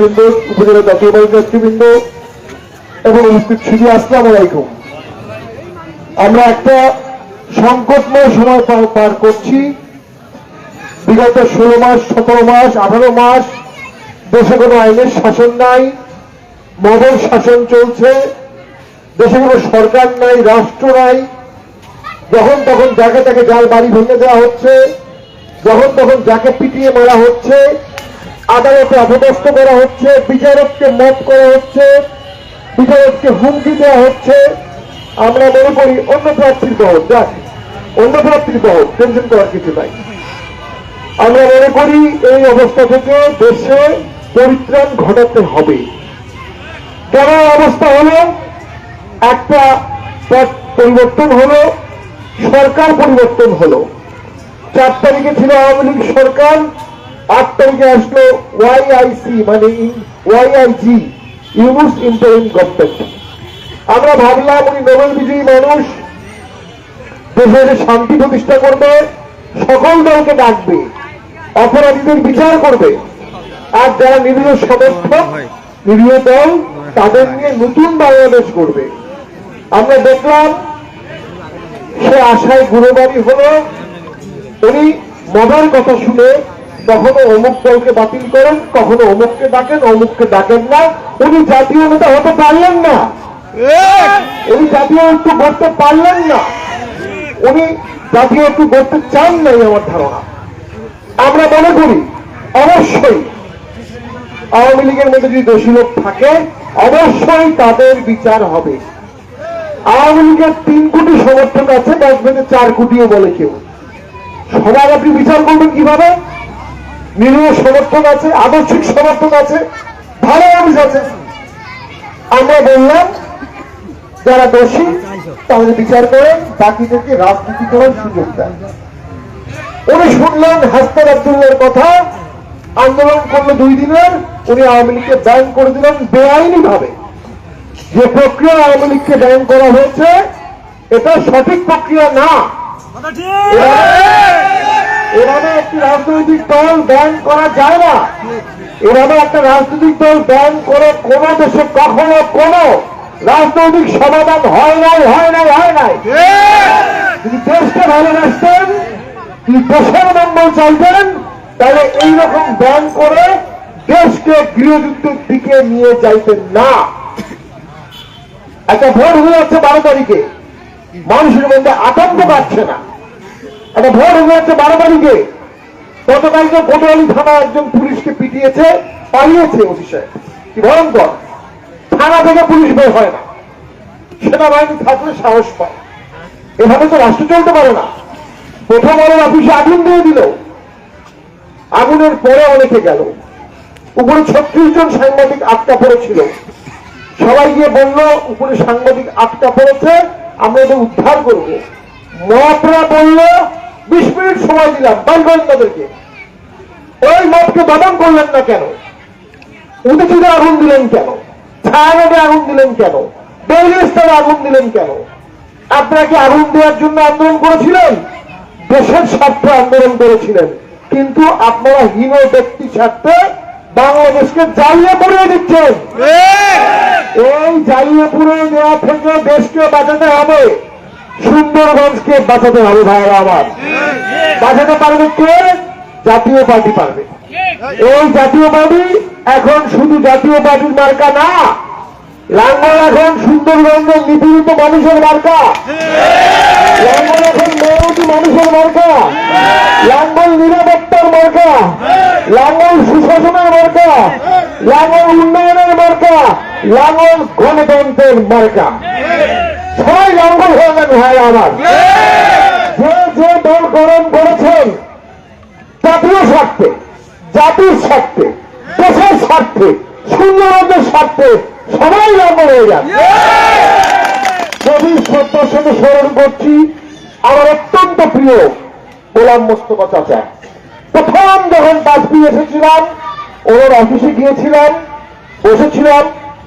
নেতৃবৃন্দ উপজেলা জাতীয়বাদী নেতৃবৃন্দ এবং সুদী আসসালাম আলাইকুম। আমরা একটা সংকটময় সময় পার করছি। বিগত ষোলো মাস, সতেরো মাস, আঠারো মাস দেশে কোনো আইনের শাসন নাই মদন শাসন চলছে, দেশে কোনো সরকার নাই, রাষ্ট্র নাই। যখন তখন যাকে তাকে যার বাড়ি ভেঙে দেওয়া হচ্ছে, যখন তখন যাকে পিটিয়ে মারা হচ্ছে আদালতে অপদস্থ করা হচ্ছে, বিচারককে মত করা হচ্ছে, বিচারককে হুমকি দেওয়া হচ্ছে। আমরা মনে করি অন্য প্রার্থীর দল দেখ অন্য প্রার্থীর দল, টেনশন করার কিছু নাই। আমরা মনে করি এই অবস্থা থেকে দেশে পরিত্রাণ ঘটাতে হবে। কেন অবস্থা হলো? একটা পরিবর্তন হলো, সরকার পরিবর্তন হলো। চার তারিখে ছিল আওয়ামী লীগ সরকার আট আসলো ওয়াইআইসি মানে ওয়াইআইজি ইউনুস ইন্টারিম গভর্নমেন্ট আমরা ভাবলাম উনি নোবেল বিজয়ী মানুষ দেশে শান্তি প্রতিষ্ঠা করবে, সকল দলকে ডাকবে, অপরাধীদের বিচার করবে। আর যারা নিরীহ সমর্থক নিরীহ দল, তাদের নিয়ে নতুন বাংলাদেশ করবে আমরা দেখলাম, সে আশায় গুরুবাড়ি হলো, উনি মজার কথা শুনে কখনো অমুক দলকে বাতিল করেন কখনো অমুককে ডাকেন অমুককে ডাকেন না। উনি জাতীয় নেতা হতে পারলেন না। উনি জাতীয় একটু করতে পারলেন না। উনি জাতীয় একটু করতে চান নাই আমার ধারণা। আমরা মনে করি অবশ্যই আওয়ামী লীগের মধ্যে যদি দোষী লোক থাকে অবশ্যই তাদের বিচার হবে। আওয়ামী লীগের তিন কোটি সমর্থক আছে বাসবেতে চার কোটিও বলে কেউ। সবার আপনি বিচার করবেন কীভাবে? নিরীহ সমর্থক আছে আদর্শিক সমর্থক আছে ভালো মানুষ আছে। আমরা বললাম যারা দোষী তাদের বিচার করেন বাকিদেরকে রাজনীতি করার সুযোগ দেন। উনি শুনলেন হাসতার আব্দুল্লার কথা আন্দোলন করল দুই দিনের উনি আওয়ামী লীগকে ব্যান করে দিলেন বেআইনি ভাবে যে প্রক্রিয়া আওয়ামী লীগকে ব্যান করা হয়েছে এটা সঠিক প্রক্রিয়া না। এভাবে একটি রাজনৈতিক দল ব্যান করা যায় না। এভাবে একটা রাজনৈতিক দল ব্যান করে কোন দেশে কখনো কোন রাজনৈতিক সমাধান হয় নাই হয় নাই হয় নাই। যদি দেশকে ভালোবাসতেন যদি দেশের মঙ্গল চাইতেন, তাহলে এইরকম ব্যান করে দেশকে গৃহযুদ্ধের দিকে নিয়ে যাইতেন না। একটা ভোট হয়ে যাচ্ছে বারো তারিখে। মানুষের মধ্যে আতঙ্ক পাচ্ছে না। একটা ভোট হয়ে যাচ্ছে বারো তারিখে গতকালকে কোটোয়ালি থানা একজন পুলিশকে পিটিয়েছে, পালিয়েছে সাহেব। কি ভয়ঙ্কর। থানা থেকে পুলিশ বের হয় না। সেনাবাহিনী থাকলে সাহস পায়। এভাবে তো রাষ্ট্র চলতে পারে না। প্রথম আলোর অফিসে আগুন দিয়ে দিল। আগুনের পরে অনেকে গেল। উপরে ছত্রিশ জন সাংবাদিক আটকা পড়েছিল। সবাই গিয়ে বলল, উপরে সাংবাদিক আটকা পড়েছে, আমরা উদ্ধার করব। মপরা বলল বিশ মিনিট সময় দিলাম বাইর করেন তাদেরকে। ওই মপকে বাদাম করলেন না কেন? উদিচিতে আগুন দিলেন কেন? ছায়ানটে আগুন দিলেন কেন? স্টারে আগুন দিলেন কেন? আপনারা কি আগুন দেওয়ার জন্য আন্দোলন করেছিলেন? দেশের স্বার্থে আন্দোলন করেছিলেন। কিন্তু আপনারা হীন ব্যক্তি স্বার্থে বাংলাদেশকে জ্বালিয়ে পড়িয়ে দিচ্ছেন। এই জ্বালিয়ে পুড়িয়ে দেওয়া থেকে দেশকে বাঁচাতে হবে। সুন্দরগঞ্জকে বাঁচাতে হবে ভাইরা আমার। বাঁচাতে পারবে কে? জাতীয় পার্টি পারবে। এই জাতীয় পার্টি এখন শুধু জাতীয় পার্টির মার্কা না, লাঙ্গল এখন সুন্দরগঞ্জের নিপীড়িত মানুষের মার্কা। লাঙ্গল এখন মেয়তি মানুষের মার্কা। লাঙ্গল নিরাপত্তার মার্কা। লাঙ্গল সুশাসনের মার্কা। লাঙ্গল উন্নয়নের মার্কা। লাঙ্গল গণতন্ত্রের মার্কা। সবাই লাঙ্গল হয়ে যাবে ভাই আমার যে যে দল গরম করেছেন জাতীয় স্বার্থে জাতির স্বার্থে দেশের স্বার্থে সুন্দরবনের স্বার্থে সবাই লাম্বর হয়ে যান গভীর শ্রদ্ধার সাথে স্মরণ করছি আমার অত্যন্ত প্রিয় গোলাম মোস্তফা চাচা। প্রথম যখন বাজপি এসেছিলাম ওনার অফিসে গিয়েছিলাম বসেছিলাম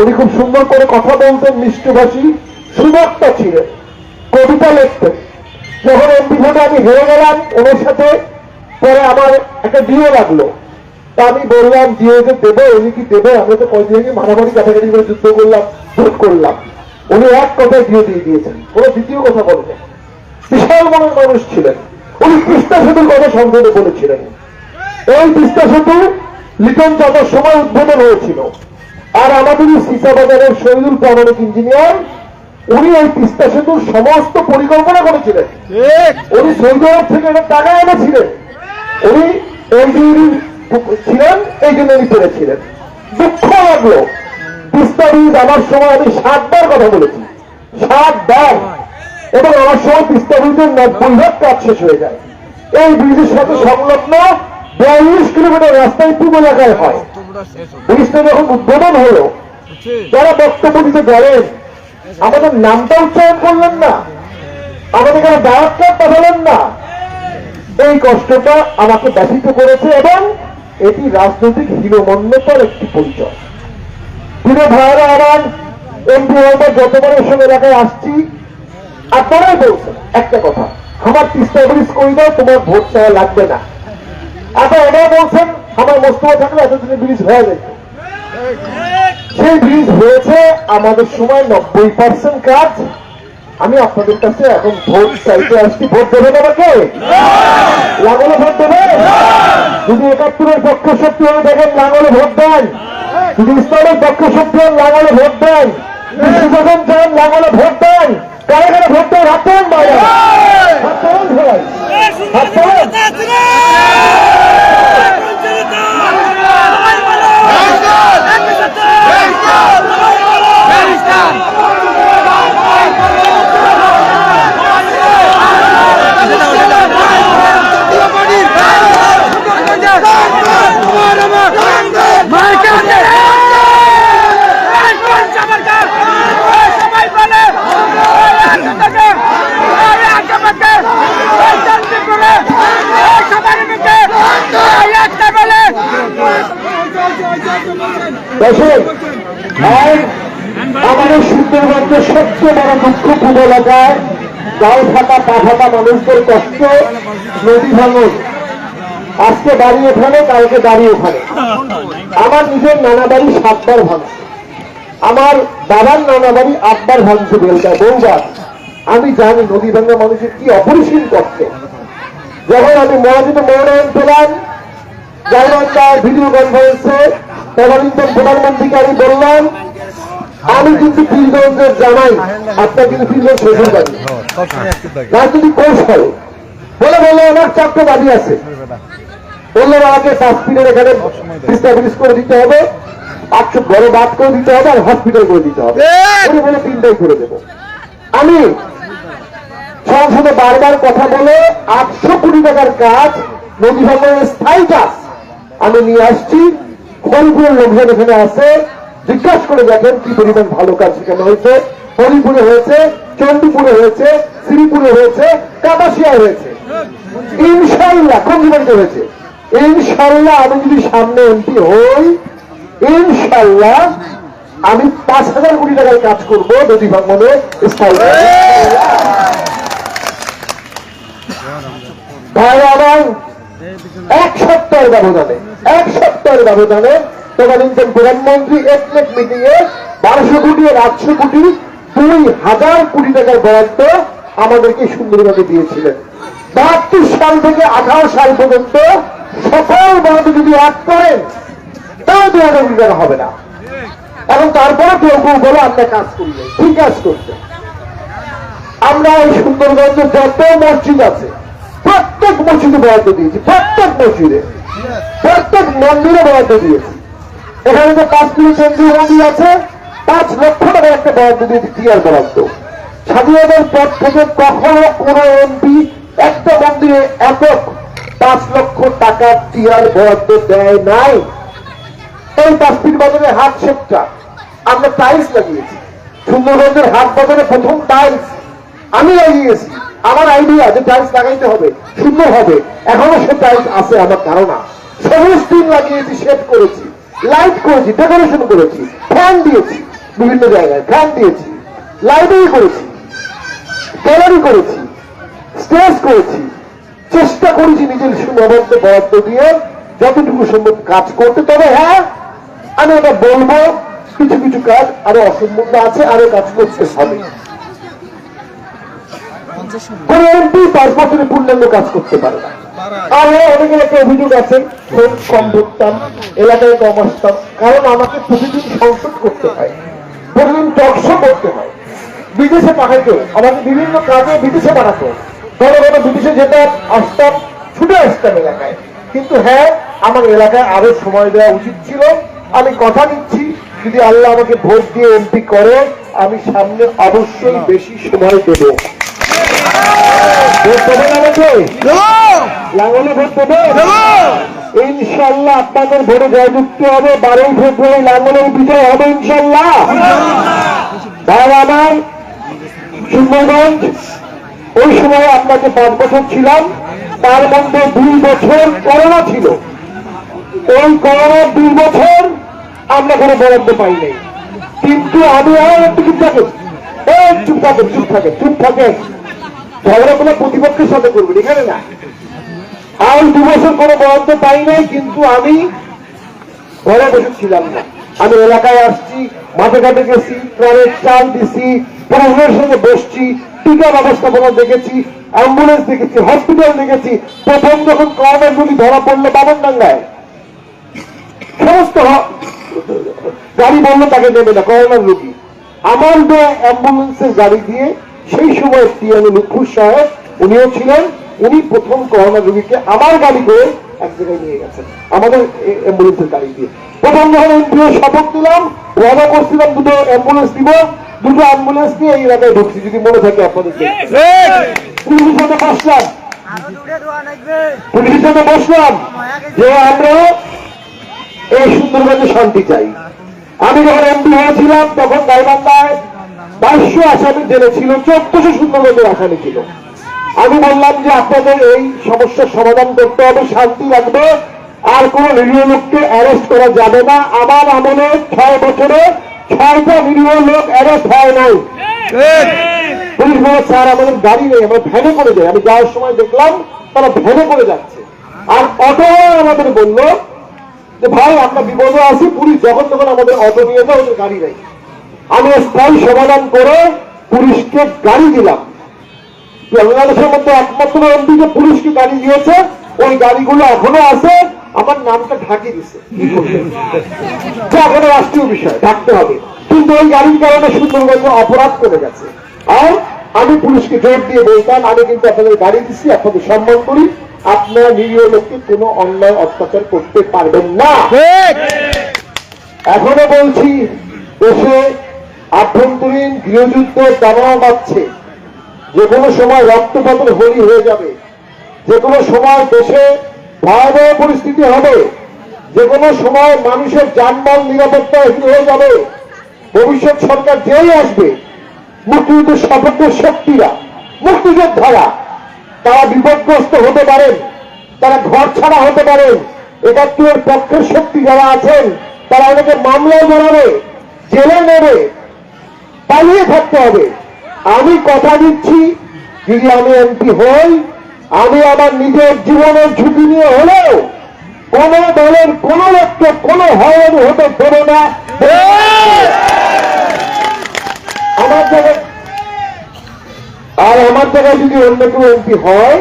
উনি খুব সুন্দর করে কথা বলতেন মিষ্টভাষী। সুবক্তা ছিলেন। কবিতা লিখতেন যখন এমপি ভোটে আমি হেরে গেলাম, ওনার সাথে পরে আমার একটা ডিও লাগল। তা আমি বললাম, দিয়ে যে দেবো, উনি কি দেবে? আমরা তো কয়েকদিন মারামারি কাটাকাটি করে যুদ্ধ করলাম, ভোট করলাম। উনি এক কথায় দিয়ে দিয়ে দিয়েছেন। কোনো দ্বিতীয় কথা বলেন বিশাল মনের মানুষ ছিলেন। উনি তিস্তা সেতুর কথা সংসদে বলেছিলেন। এই তিস্তা সেতু লিটন চাঁদার সময় উদ্বোধন হয়েছিল। আর আমাদের সিসা বাজারের শহীদুল প্রামাণিক ইঞ্জিনিয়ার উনি এই তিস্তা সেতুর সমস্ত পরিকল্পনা করেছিলেন। উনি সৌদি আরব থেকে এটা টাকা এনেছিলেন। উনি এলজিডি ছিলেন এই জন্য উনি পেরেছিলেন। দুঃখ লাগল। তিস্তা ব্রিজ আমার সময় আমি সাতবার কথা বলেছি। সাতবার। এবং আমার সময় তিস্তা ব্রিজের নব্বই ভাগ কাজ শেষ হয়ে যায়। এই ব্রিজের সাথে সংলগ্ন বিয়াল্লিশ কিলোমিটার রাস্তায় পূর্ব এলাকায় হয়। ব্রিজটা যখন উদ্বোধন হলো যারা বক্তব্য দিতে গেলেন আমাদের নামটা উচ্চারণ করলেন না। আমাদের এখানে কার্ড পাঠালেন না। এই কষ্টটা আমাকে ব্যথিত করেছে এবং এটি রাজনৈতিক হীনমন্যতার একটি পরিচয়। প্রিয় ভাইরা আমার এমপি হওয়ার যতবার এসব এলাকায় আসছি। আপনারাই বলছেন একটা কথা, আমার ব্রিজ করে দাও তোমার ভোট চাওয়া লাগবে না। আবার এটাও বলছেন, আমার মোস্তফা থাকলে এতদিনে ব্রিজ হয়ে যেত। সেই ব্রিজ হয়েছে আমাদের সময় নব্বই পার্সেন্ট কাজ। আমি আপনাদের কাছে এখন ভোট চাইতে আসছি। ভোট দেবেন আমাকে? লাঙ্গলে ভোট দেবেন? যদি একাত্তরের পক্ষ শক্তি হয়ে দেখেন লাঙ্গলে ভোট দেন। যদি ইসলামের পক্ষ শক্তি হন লাঙ্গলে ভোট দেন। বিশ্বযখন চান লাঙ্গলে ভোট দেন। কারে কারে ভোট দেন? হাত দেন হাত দেন সবাই। হাত দেন আমাদের সুন্দরবনের সবচেয়ে বড় দুঃখ পূর্ব এলাকায় গায়ে ফাটা পা ফাটা মানুষদের কষ্ট, নদী ভাঙন। আজকে বাড়ি ওখানে কালকে বাড়ি ওখানে আমার নিজের নানা বাড়ি সাতবার ভাঙা আমার বাবার নানা বাড়ি আটবার ভাঙছে বেলকায় বহুবার আমি জানি নদী ভাঙা মানুষের কি অপরিসীম কষ্ট। যখন আমি মহাজিত মনোনয়ন পেলাম গাইবান্ধার ভিডিও কনফারেন্সে তদানীন্তন প্রধানমন্ত্রীকে আমি বললাম আমি কিন্তু পীরগঞ্জের জানাই আপনার কিন্তু পীরগঞ্জ শ্বশুর বাড়ি রাজনৈতিক কৌশল বলে বলে আমার চারটে দাবি আছে। বললেন আমাকে হসপিটাল এখানে স্টাবলিশ করে দিতে হবে আটশো বড় বাদ করে দিতে হবে আর হসপিটাল করে দিতে হবে। বলে বলে তিনটাই করে দেবো। আমি সংসদে বারবার কথা বলে আটশো কোটি টাকার কাজ নদী ভাঙনের স্থায়ী কাজ আমি নিয়ে আসছি। হরিপুরের লোকজন এখানে আছে। জিজ্ঞাসা করে দেখেন কি পরিমাণ ভালো কাজ সেখানে হয়েছে। হরিপুরে হয়েছে, চণ্ডীপুরে হয়েছে, শ্রীপুরে হয়েছে, কাপাসিয়ায় হয়েছে। ইনশাল্লাহ কোন জীবনটা হয়েছে? ইনশাল্লাহ আমি যদি সামনে এমপি হই ইনশাল্লাহ আমি পাঁচ হাজার কোটি টাকার কাজ করব নদী ভাঙনে স্থায়ী। ভাই আমার এক সপ্তাহের ব্যবধানে এক সপ্তাহের ব্যবধানে তদানীন্তন প্রধানমন্ত্রী একলেখ মিটিং এ বারোশো কোটি আর আটশো কোটি, দুই হাজার কোটি টাকার বরাদ্দ আমাদেরকে সুন্দরভাবে দিয়েছিলেন। বাহাত্তর সাল থেকে আঠারো সাল পর্যন্ত সকল বরাদ্দ যদি এক করেন তাও দু হাজার কোটি টাকা হবে না। এবং তারপরে কেউ কেউ বলে, আমরা কাজ করলে কি কাজ করতে আমরা এই সুন্দরগঞ্জে যত মসজিদ আছে প্রত্যেক মসজিদে বরাদ্দ দিয়েছি, প্রত্যেক মসজিদে। প্রত্যেক মন্দিরে বরাদ্দ দিয়েছি। এখানে যে কিলো কেন্দ্রীয় মন্দির আছে, পাঁচ লক্ষ টাকা একটা বরাদ্দ দিয়েছি টিয়ার বরাদ্দ স্বাধীনতার পর থেকে কখনো কোন এমপি একটা মন্দিরে একক পাঁচ লক্ষ টাকা টিয়ার বরাদ্দ দেয় নাই। এই পাঁচটির বাজারে হাট শেপটা আমরা টাইলস লাগিয়েছি। সুন্দরগঞ্জের হাট বাজারে প্রথম টাইলস আমি লাগিয়েছি। আমার আইডিয়া যে টাইলস লাগাইতে হবে সুন্দর হবে। এখনও সে টাইলস আছে আমার ধারণা। সবুজ টিন লাগিয়েছি শেড করেছি লাইট করেছি ডেকোরেশন করেছি ফ্যান দিয়েছি, বিভিন্ন জায়গায় ফ্যান দিয়েছি লাইব্রেরি করেছি গ্যালারি করেছি স্টেজ করেছি। চেষ্টা করেছি নিজের সুনবদ্ধ বরাদ্দ দিয়ে যতটুকু সম্ভব কাজ করতে। তবে হ্যাঁ আমি এটা বলব, কিছু কিছু কাজ আরও অসম্পূর্ণ আছে, আরও কাজ করতে হবে। কোন এমপি পূর্ণাঙ্গ কাজ করতে পারে না। আর অনেকের একটা অভিযোগ আছে ফোন কম ধরতাম এলাকায় কম আসতাম, কারণ আমাকে প্রতিদিন সংসদ করতে হয়, প্রতিদিন টকশো করতে হয়। বিদেশে আমাকে বিভিন্ন কাজে বিদেশে পাঠাতো। বিদেশে যেতাম, আসতাম, ছুটে আসতাম এলাকায়। কিন্তু হ্যাঁ আমার এলাকায় আরও সময় দেওয়া উচিত ছিল। আমি কথা দিচ্ছি, যদি আল্লাহ আমাকে ভোট দিয়ে এমপি করে, আমি সামনে অবশ্যই বেশি সময় দেবো ভোট দেবেন আমাকে লাঙ্গলে ভোট দেবেন ইনশাল্লাহ আপনাদের ভোটে জয়যুক্ত হবে বারোই ফেব্রুয়ারি লাঙ্গলের বিজয় হবে ইনশাল্লাহ আমার সুন্দরগঞ্জ ওই সময় আপনাকে পাঁচ বছর ছিলাম তার মধ্যে দুই বছর করোনা ছিল ওই করোনার দুই বছর আমরা কোনো বরাদ্দ পাই নাই কিন্তু আমি আর একটু চুপ থাকে চুপ থাকে চুপ থাকে চুপ থাকে ঝগড়া কোনো প্রতিপক্ষের সাথে করবেন এখানে না। আর দু বছর কোনো বরাদ্দ পাই নাই, কিন্তু আমি ঘরে বসে ছিলাম না। আমি এলাকায় আসছি, মাঠে ঘাটে গেছি, প্রাণের চাল দিছি প্রশাসনের সঙ্গে বসছি টিকা ব্যবস্থাপনা দেখেছি, অ্যাম্বুলেন্স দেখেছি, হসপিটাল দেখেছি। প্রথম যখন করোনার রোগী ধরা পড়ল বাবনডাঙ্গায় সমস্ত গাড়ি বলল তাকে নেবে না, করোনার রোগী। আমার অ্যাম্বুলেন্সের গাড়ি দিয়ে সেই সময় টিএনএ লুৎফুর সাহেব উনিও ছিলেন উনি প্রথম করোনা রোগীকে আমার গাড়ি করে এক জায়গায় নিয়ে গেছেন আমাদের অ্যাম্বুলেন্সের গাড়ি দিয়ে। প্রথম যখন এমপিও শপথ দিলাম ওয়াদা করছিলাম দুটো অ্যাম্বুলেন্স দিব দুটো অ্যাম্বুলেন্স নিয়ে এই এলাকায় ঢুকছি যদি মনে থাকে পুলিশের সাথে বসলাম। পুলিশের সাথে বসলাম যে আমরা এই সুন্দরবনে শান্তি চাই। আমি যখন এমপি হয়েছিলাম তখন গাইবান্ধায় বাইশশো আসামি জেলে ছিল, চোদ্দশো সুন্দরবনের আসামি ছিল। আমি বললাম যে আপনাদের এই সমস্যার সমাধান করতে হবে, শান্তি রাখবে আর কোন নিরীহ লোককে অ্যারেস্ট করা যাবে না। আমার আমলে ছয় বছরে ছয়টা নিরীহ লোক অ্যারেস্ট হয় নাই। পুলিশ বলে, স্যার, আমাদের গাড়ি নেই, আমরা ভ্যানে করে যাই। আমি যাওয়ার সময় দেখলাম, তারা ভ্যানে করে যাচ্ছে। আর অটো আমাদের বলল যে, ভাই, আমরা বিপদে আছি, পুলিশ যখন তখন আমাদের অটো নিয়ে ওদের গাড়ি নেই। আমি স্থায়ী সমাধান করে পুলিশকে গাড়ি দিলাম। বাংলাদেশের মধ্যে একমাত্র এমপি যে পুলিশকে গাড়ি দিয়েছে ওই গাড়িগুলো এখনও আছে আমার নামটা ঢাকি দিছে। এখনও রাষ্ট্রীয় বিষয় ঢাকতে হবে। কিন্তু ওই গাড়ির কারণে সুন্দরবঙ্গ অপরাধ করে গেছে। আর আমি পুলিশকে জোর দিয়ে বলতাম আমি কিন্তু আপনাদের গাড়ি দিচ্ছি আপনাদের সম্মান করি। আপনারা নিরীহ লোককে কোনো অন্যায় অত্যাচার করতে পারবেন না। এখনও বলছি দেশে আভ্যন্তরীণ গৃহযুদ্ধ দাবাও বাড়ছে। যে কোনো সময় রক্তপাতের হোলি হয়ে যাবে। যে কোনো সময় দেশে ভয়াবহ পরিস্থিতি হবে। যে কোনো সময় মানুষের যানবাহন নিরাপত্তা হয়ে যাবে। ভবিষ্যৎ সরকার যেই আসবে মুক্তিযুদ্ধের সপক্ষের শক্তিরা, মুক্তিযোদ্ধারা, তারা বিপদগ্রস্ত হতে পারেন, তারা ঘর ছাড়া হতে পারেন। একাত্তরের পক্ষের শক্তি যারা আছেন, তারা অনেকে মামলায় জড়াবে জেলে নেবে। পালিয়ে থাকতে হবে। আমি কথা দিচ্ছি, যদি আমি এমপি হই, আমি আমার নিজের জীবনের ঝুঁকি নিয়ে হলেও কোন দলের কোন লোককে কোন হয়রানি হতে দেব না। আমার জায়গায় আর আমার জায়গায় যদি অন্য কেউ এমপি হয়,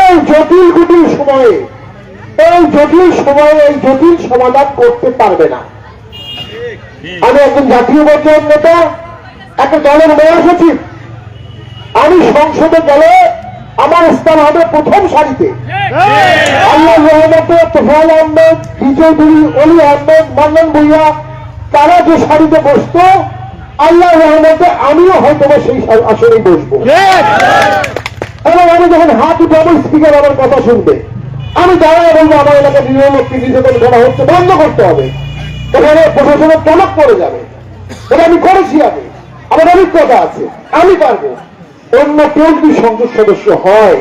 এই জটিল কুটিল সময়ে, এই জটিল সময়ে এই জটিল সমাধান করতে পারবে না। আমি একজন জাতীয় পর্যায়ের নেতা, একটা দলের মহাসচিব আমি সংসদে গেলে আমার স্থান হবে প্রথম সারিতে। আল্লাহ রহমতে তোফাল আহমেদ, বিজয় দুরি, অলি আহমেদ, মান্নান ভুইয়া, তারা যে সারিতে বসতো, আল্লাহ রহমতে আমিও হয়তো সেই আসনেই বসবো। এবং আমি যখন হাত উঠাবো, স্পিকার আমার কথা শুনবে। আমি দাঁড়ায় বলব, আমার এলাকায় লোককে নির্যাতন করা হচ্ছে, বন্ধ করতে হবে। এখানে প্রশাসনের টনক পড়ে যাবে। এটা আমি করেছি আমি আমার অভিজ্ঞতা আছে। আমি পারব। অন্য কেউ যদি সংসদ সদস্য হয়,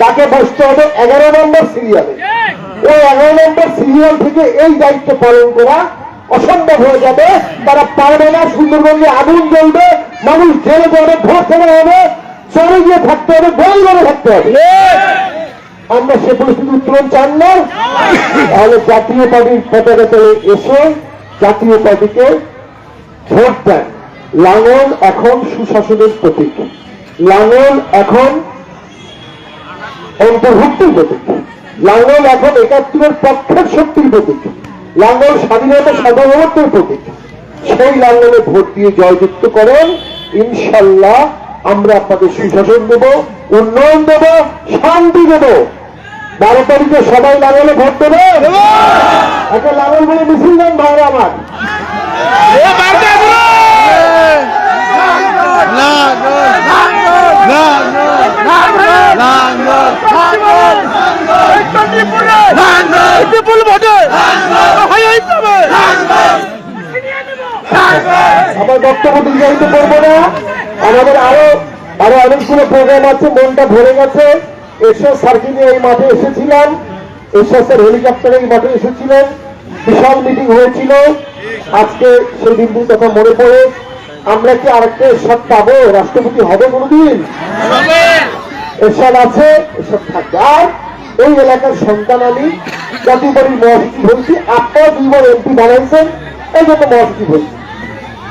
তাকে বসতে হবে এগারো নম্বর সিরিয়ালে। ওই এগারো নম্বর সিরিয়াল থেকে এই দায়িত্ব পালন করা অসম্ভব হয়ে যাবে। তারা পারবে না, সুন্দরবনে আগুন জ্বলবে, মানুষ জেলে যাবে ভোট হবে চলে গিয়ে থাকতে হবে গোল করে থাকতে হবে। আমরা সে পরিস্থিতি উত্তরণ চান না? তাহলে জাতীয় পার্টির পতাকা এসে জাতীয় পার্টিকে ভোট দেন। লাঙল এখন সুশাসনের প্রতীক। লাঙল এখন অন্তর্ভুক্তির প্রতীক। লাঙ্গল এখন একাত্তরের পক্ষের শক্তির প্রতীক। লাঙ্গল স্বাধীনতা সার্বভৌমত্বের প্রতীক। সেই লাঙ্গলে ভোট দিয়ে জয়যুক্ত করেন। ইনশাল্লাহ আমরা আপনাদের সুশাসন দেব। উন্নয়ন দেব শান্তি দেব। বারো তারিখে সবাই লাঙ্গলে ভোট দেবে। একটা লাঙ্গল বলে মিছিল দেন ভাইরা আমার। আমার বক্তব্য দীর্ঘায়িত করব না। আমাদের আরও আরও অনেকগুলো প্রোগ্রাম আছে, মনটা ভরে গেছে। স্যারকে নিয়ে এই মাঠে এসেছিলাম। এরশাদ স্যার হেলিকপ্টারে এই মাঠে এসেছিলেন। বিশাল মিটিং হয়েছিল। আজকে সেই দিনগুলো কথা মনে পড়ে। আমরা কি আরেকটা এরশাদ পাবো? রাষ্ট্রপতি হবে কোনোদিন? এরশাদ আছে এরশাদ থাকবে। আর এই এলাকার সন্তান আমি জাতীয় বাড়ির মহাসচিব বলছি আপনারা দুইবার এমপি বানাইছেন, এই জন্য মহাসচিব বলছি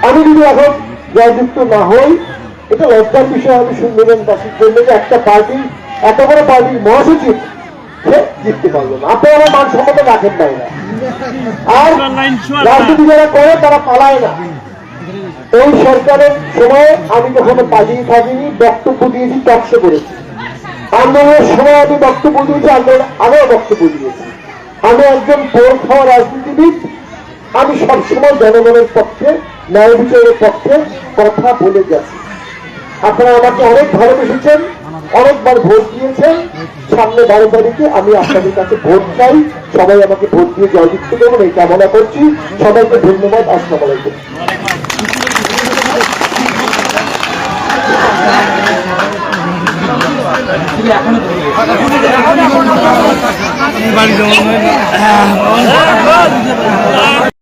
আমি যদি এখন জয়যুক্ত না হই এটা লজ্জার বিষয় আমি সুন্দরবনবাসীর জন্য যে একটা পার্টি এত বড় পার্টির মহাসচিব সে জিততে পারল না। আপনি আমার মান সম্মত রাখেন নাই না। আর রাজনীতি যারা করে তারা পালায় না। এই সরকারের সময় আমি কখনো পালিয়ে থাকিনি বক্তব্য দিয়েছি টকশো করেছি। আন্দোলনের সময় আমি বক্তব্য দিয়েছি আন্দোলন আগেও বক্তব্য দিয়েছি। আমি একজন পোল খাওয়া রাজনীতিবিদ আমি সবসময় জনগণের পক্ষে ন্যায় বিচারের পক্ষে কথা বলে গেছি। আপনারা আমাকে অনেক ভালোবেসেছেন, অনেকবার ভোট দিয়েছেন। সামনে বারো তারিখে আমি আপনাদের কাছে ভোট চাই। সবাই আমাকে ভোট দিয়ে জয়যুক্ত দেবেন এই কামনা করছি। সবাইকে ধন্যবাদ, আসসালাম আলাইকুম। যাব